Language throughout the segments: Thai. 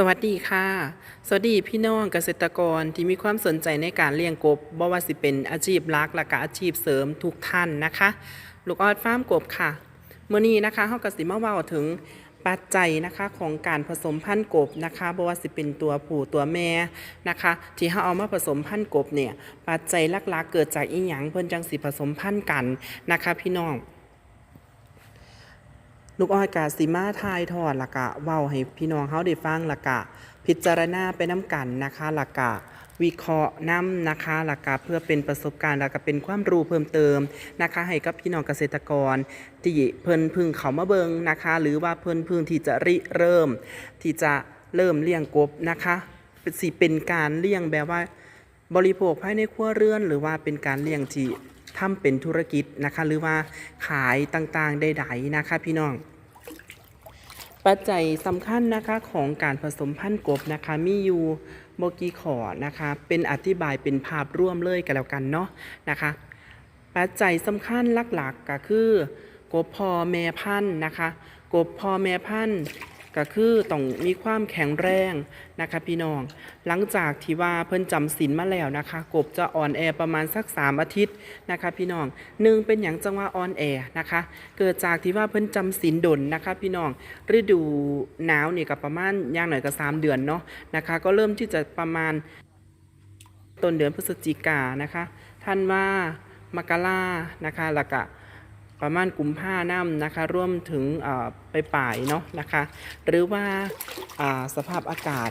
สวัสดีค่ะ สวัสดีพี่น้องเกษตรกรที่มีความสนใจในการเลี้ยงกบบ่ว่าสิเป็นอาชีพหลักและก็อาชีพเสริมทุกท่านนะคะ ลูกออดฟาร์มกบค่ะเมื่อนี้นะคะเฮาก็สิมาเว้าถึงปัจจัยนะคะของการผสมพันธุ์กบนะคะบ่ว่าสิเป็นตัวผู้ตัวแม่นะคะ ที่เฮาเอามาผสมพันธุ์กบเนี่ยปัจจัยหลักๆเกิดจากอีหยังเพิ่นจังสิผสมพันธุ์กันนะคะ พี่น้อง ลูกอ้อยกาสิมาทายทอดละกะเว้าให้พี่น้องเฮาได้ฟังละกะ พิจารณาไปน้ำกันนะคะละกะ วิเคราะห์นํนะคะและกะเพื่อเป็นประสบการณ์และกะเป็นความรู้เพิ่มเติมนะคะ ให้กับพี่น้องเกษตรกร ที่เพิ่นพึ่งเขามาเบิงนะคะ หรือว่าเพิ่นพึ่งที่จะริเริ่ม ที่จะเริ่มเลี้ยงกบนะคะสิเป็นการเลี้ยงแบบว่า บริโภคภายในครัวเรือน หรือว่าเป็นการเลี้ยงที่ทำเป็นธุรกิจนะคะ หรือว่าขายต่างๆใดๆนะคะ พี่น้อง ปัจจัยสำคัญนะคะของการผสมพันธุ์กบนะคะมีอยู่โมกีขอนะคะเป็นอธิบายเป็นภาพร่วมเลยกันแล้วกันเนาะนะคะปัจจัยสำคัญหลักๆก็คือกบพ่อแม่พันธุ์นะคะ กบพ่อแม่พันธุ์ ก็คือต้องมีความแข็งแรงนะคะพี่น้อง หลังจากที่ว่าเพิ่นจำศีลมาแล้วนะคะ กบจะอ่อนแอประมาณสัก 3 อาทิตย์นะคะพี่น้องหนึ่งเป็นอย่างจังว่าอ่อนแอนะคะ เกิดจากที่ว่าเพิ่นจำศีลดนนะคะพี่น้องฤดูหนาวนี่ก็ประมาณย่างหน่อยก็3เดือนเนาะนะคะ ก็เริ่มที่จะประมาณต้นเดือนพฤศจิกานะคะท่านว่ามกรานะคะแล้วก็ ประมาณกุมภาน้ำนะคะร่วมถึงไปป่ายเนาะนะคะ หรือว่าาสภาพอากาศ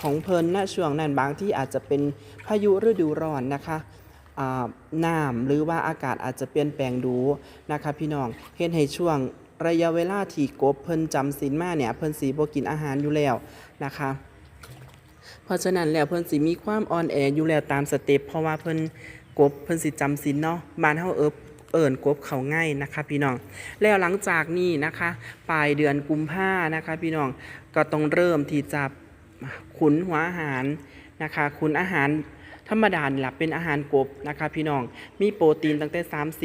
ของเพลินณช่วงนั้นบางที่อาจจะเป็นพายุฤดูร้อนนะคะน้ำหรือว่าอากาศอาจจะเปลี่ยนแปลงดูนะคะพี่น้องเห็นให้ช่วงระยะเวลาที่กบเพิ่นจำศีลมาเนี่ยเพิ่นสีบกินอาหารอยู่แล้วนะคะเพราะฉะนั้นแล้วเพิ่นสิมีความอ่อนแออยู่แล้วตามสเต็ปเพราะว่าเพิ่นกบเพิ่นสิจำศีลเนาะบ้านเฮาเอิบ เอิ่นกบเขาง่ายนะคะพี่น้อง แล้วหลังจากนี้นะคะ ปลายเดือนกุมภานะคะพี่น้องก็ต้องเริ่มที่จะขุนหัวอาหารนะคะขุนอาหารธรรมดาหลับเป็นอาหารกบนะคะพี่น้องมีโปรตีนตั้งแต่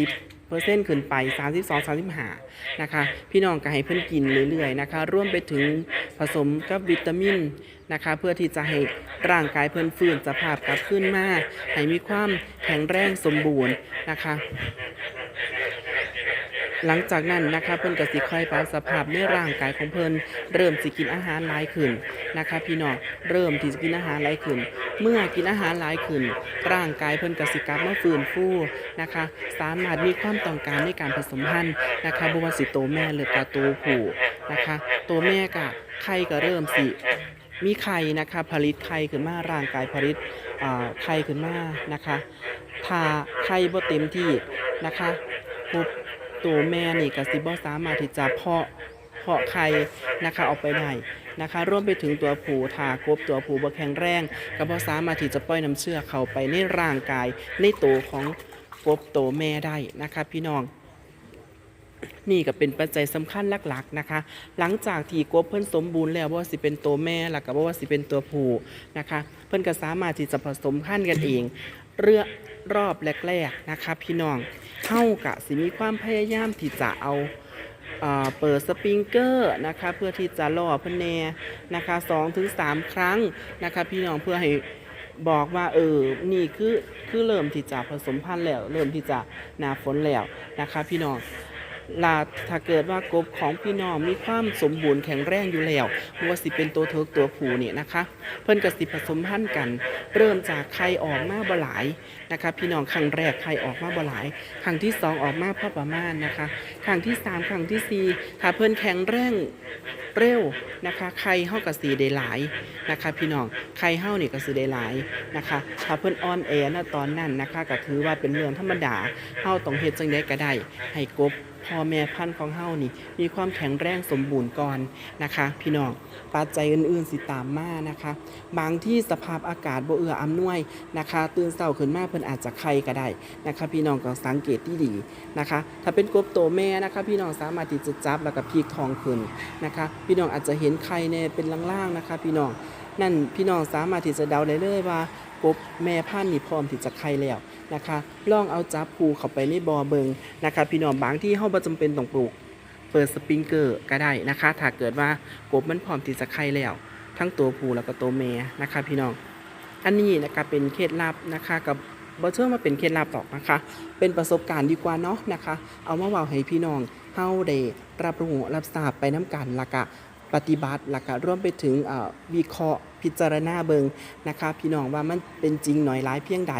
30 เปอร์เซ็นต์ขึ้นไป 32 35นะคะ พี่น้องก็ให้เพิ่นกินเรื่อยๆนะคะร่วมไปถึงผสมกับวิตามินนะคะ เพื่อที่จะให้ร่างกายเพิ่นฟื้นสภาพกลับขึ้นมาให้มีความแข็งแรงสมบูรณ์นะคะ หลังจากนั้นนะคะเพิ่นก็สิค่อยปรับสภาพในร่างกายของเพิ่นเริ่มสิกินอาหารหลายขึ้นนะคะ พี่น้องเริ่มที่จะกินอาหารหลายขึ้น เมื่อกินอาหารหลายขึ้น ร่างกายเพิ่นก็สิกลับมาฟื้นฟูนะคะ สามารถมีความต้องการในการผสมพันธุ์นะคะบ่ว่าสิโตวแม่หรือก็ตัวผู้นะคะตัวแม่ก็ไข่ก็เริ่มสิมีไข่นะคะผลิตไข่ขึ้นมาร่างกายผลิตไข่ขึ้นมานะคะถ้าไข่บ่เต็มที่นะคะปุ๊บ ตัวแม่นี่ก็สิบ่สามารถที่จะเพาะเพาะไข่นะคะออกไปได้นะคะรวมไปถึงตัวผู้ถ้ากบตัวผูบ่แข็งแรงก็บ่สามารถที่จะปล่อยน้ำเชื่อเข้าไปในร่างกายในตัวของกบตัวแม่ได้นะคะพี่น้องนี่ก็เป็นปัจจัยสำคัญหลักๆนะคะ หลังจากที่กบเพิ่นสมบูรณ์แล้วว่าสิเป็นตัวแม่แล้วก็บ่ว่าสิเป็นตัวผู้นะคะ เพิ่นก็สามารถที่จะผสมพันธุ์กันเอง เรือ รอบแรกๆนะคะพี่น้องเฮากับสิมีความพยายามที่จะเอาเปิดสปริงเกอร์นะคะเพื่อที่จะล่อพเนแน่นะคะ2ถึง3ครั้งนะคะพี่น้องเพื่อให้บอกว่าเออนี่คือคือเริ่มที่จะผสมพันธุ์แล้ว เริ่มที่จะนาฝนแล้วนะคะพี่น้อง ลาถ้าเกิดว่ากบของพี่น้องมีความสมบูรณ์แข็งแรงอยู่แล้วบ่ว่าสิเป็นตัวเทิกตัวผูเนี่ยนะคะ เพิ่นก็สิผสมพันธุ์กัน เริ่มจากไข่ออกมาบ่หลายนะคะ พี่น้องครั้งแรกไข่ออกมาบ่หลายครั้งที่สองออกมาพอประมาณนะคะครั้งที่สามครั้งที่สี่ถ้าเพิ่นแข็งแรงเร็วนะคะไข่เฮาก็สิได้หลายนะคะ พี่น้องไข่เฮานี่ก็สิได้หลายนะคะถ้าเพิ่นอ่อนแอนะตอนนั้นนะคะก็ถือว่าเป็นเรื่องธรรมดาเฮาต้องเฮ็ดจังได๋ก็ได้ให้กบ พ่อแม่พันธุ์ของเฮานี่ มีความแข็งแรงสมบูรณ์ก่อนนะคะ พี่น้องปัจจัยอื่นๆสิตามมานะคะ บางที่สภาพอากาศบ่เอื้ออำนวยนะคะ ตื่นเช้าขึ้นมาเพิ่นอาจจะไข่ก็ได้นะคะ พี่น้องก็สังเกตที่ดีนะคะ ถ้าเป็นกบโตแม่นะคะ พี่น้องสามารถที่จะจับแล้วก็พลิกทองขึ้นนะคะ พี่น้องอาจจะเห็นไข่ในเป็นล่างๆนะคะ พี่น้องนั่นพี่น้องสามารถที่จะเดาได้เลยว่ากบแม่พันธุ์นี่พร้อมที่จะไข่แล้วนะคะลองเอาจับผูเข้าไปในบ่อเบิงนะคะ พี่น้องบางที่เฮาบ่จำเป็นต้องปลูก เปิดสปริงเกอร์ก็ได้นะคะ ถ้าเกิดว่ากบมันพร้อมที่จะไข่แล้ว ทั้งตัวผู้แล้วก็ตัวแม่นะคะ พี่น้อง อันนี้นะคะเป็นเคล็ดลับนะคะกับบ่เชื่อว่าเป็นเคล็ดลับหรอกนะคะ เป็นประสบการณ์ดีกว่าเนาะนะคะ เอามาเว้าให้พี่น้องเฮาได้รับรู้รับทราบไปน้กันละกะ ปฏิบัติและกะรร่วมไปถึงวิเคราะห์พิจารณาเบิงนะคะ พี่น้องว่ามันเป็นจริงหน่อยร้ายเพียงใด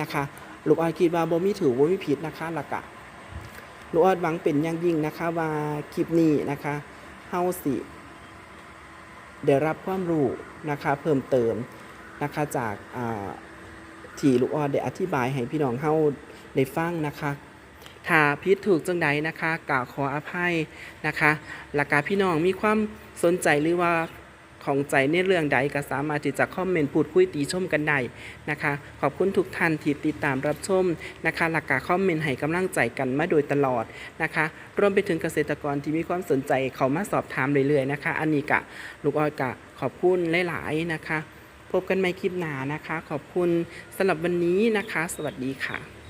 นะคะลูกออดคิดว่าบ่มีถือบ่มีผิดนะคะและกะลูกออดหวังเป็นอย่างยิ่งนะคะว่าคลิปนี้นะคะเฮาสิได้รับความรู้นะคะเพิ่มเติมนะคะจากที่ลูกออดได้อธิบายให้พี่น้องเฮาได้ฟังนะคะ ถ้าพิดถูกจังใดนะคะกล่าวขออภัยนะคะหลักการพี่น้องมีความสนใจหรือว่าของใจในเรื่องใดก็สามารถที่จะคอมเมนต์พูดคุยตีชมกันได้นะคะ ขอบคุณทุกท่านที่ติดตามรับชมนะคะ หลักการคอมเมนต์ให้กำลังใจกันมาโดยตลอดนะคะ รวมไปถึงเกษตรกรที่มีความสนใจเขามาสอบถามเรื่อยๆนะคะ อันนี้กะลูกออดกะขอบคุณหลายๆนะคะ พบกันใหม่คลิปหน้านะคะ ขอบคุณสำหรับวันนี้นะคะ สวัสดีค่ะ